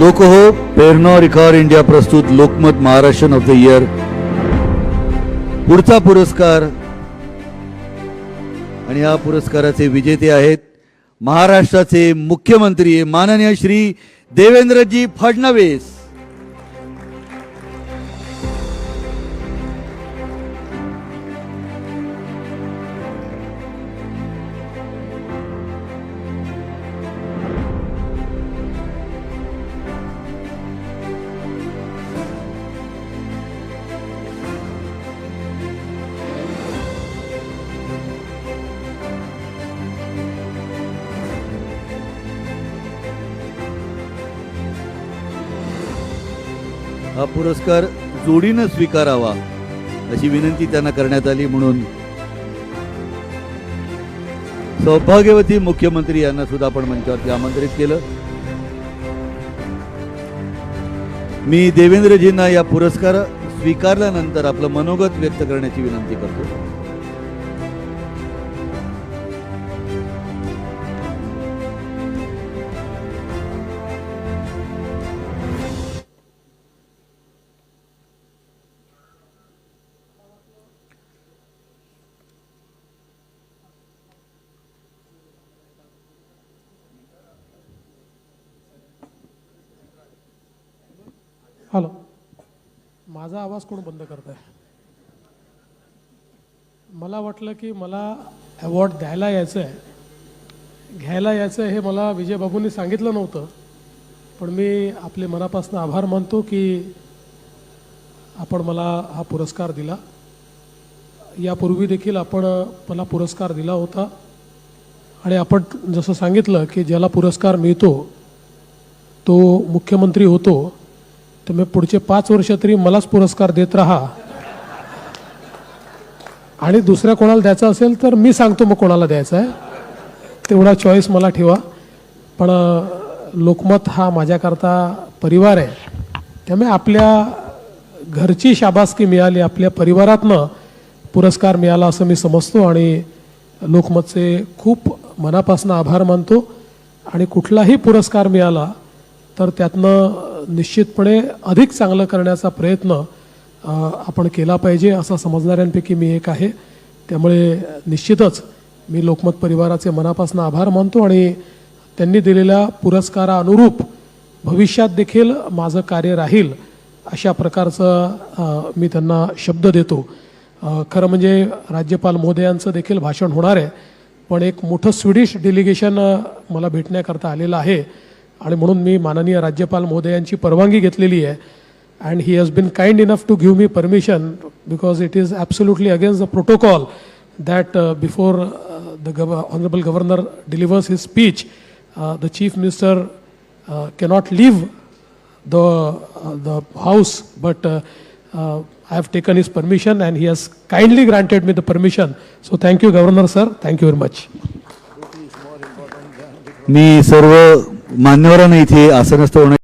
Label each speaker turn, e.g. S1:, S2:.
S1: लोक हो पेरणॉ Ricard India प्रस्तुत Lokmat Maharashtra of the year पुढचा पुरस्कार आणि या पुरस्काराचे विजेते आहेत महाराष्ट्राचे मुख्यमंत्री माननीय श्री देवेंद्रजी फडणवीस. हा पुरस्कार जोडीनं स्वीकारावा अशी विनंती त्यांना करण्यात आली म्हणून सौभाग्यवती मुख्यमंत्री यांना सुद्धा आपण मंचावरती आमंत्रित केलं. मी देवेंद्रजींना या पुरस्कार स्वीकारल्यानंतर आपलं मनोगत व्यक्त करण्याची विनंती करतो.
S2: हॅलो. माझा आवाज कोण बंद करत आहे मला वाटलं की मला अवॉर्ड द्यायला यायचं आहे घ्यायला यायचं आहे हे मला विजयबाबूंनी सांगितलं नव्हतं. पण मी आपले मनापासून आभार मानतो की आपण मला हा पुरस्कार दिला. यापूर्वी देखील आपण मला पुरस्कार दिला होता. आणि आपण जसं सांगितलं की ज्याला पुरस्कार मिळतो तो मुख्यमंत्री होतो. तर मी पुढचे पाच वर्ष तरी मलाच पुरस्कार देत राहा. आणि दुसऱ्या कोणाला द्यायचा असेल तर मी सांगतो मग कोणाला द्यायचा आहे तेवढा चॉईस मला ठेवा. पण लोकमत हा माझ्याकरता परिवार आहे. त्यामुळे आपल्या घरची शाबासकी मिळाली आपल्या परिवारातनं पुरस्कार मिळाला असं मी समजतो आणि लोकमतचे खूप मनापासून आभार मानतो. आणि कुठलाही पुरस्कार मिळाला तर त्यातनं निश्चितपणे अधिक चांगलं करण्याचा प्रयत्न आपण केला पाहिजे असा समजणाऱ्यांपैकी मी एक आहे. त्यामुळे निश्चितच मी लोकमत परिवाराचे मनापासून आभार मानतो आणि त्यांनी दिलेल्या पुरस्कारानुरूप भविष्यात देखील माझं कार्य राहील अशा प्रकारचं मी त्यांना शब्द देतो. खरं म्हणजे राज्यपाल महोदयांचं देखील भाषण होणार आहे पण एक मोठं स्वीडिश डेलिगेशन मला भेटण्याकरता आलेलं आहे. आणि म्हणून मी माननीय राज्यपाल महोदयांची परवानगी घेतलेली आहे and he has been kind enough to give me permission because it is absolutely against the protocol that before the gov honourable governor delivers his speech the chief minister cannot leave the uh, the house but uh, uh, i have taken his permission and he has kindly granted me the permission so thank you governor sir thank you very much
S1: मी सर्व मान्यवरांना इथे आसनस्थ होण्या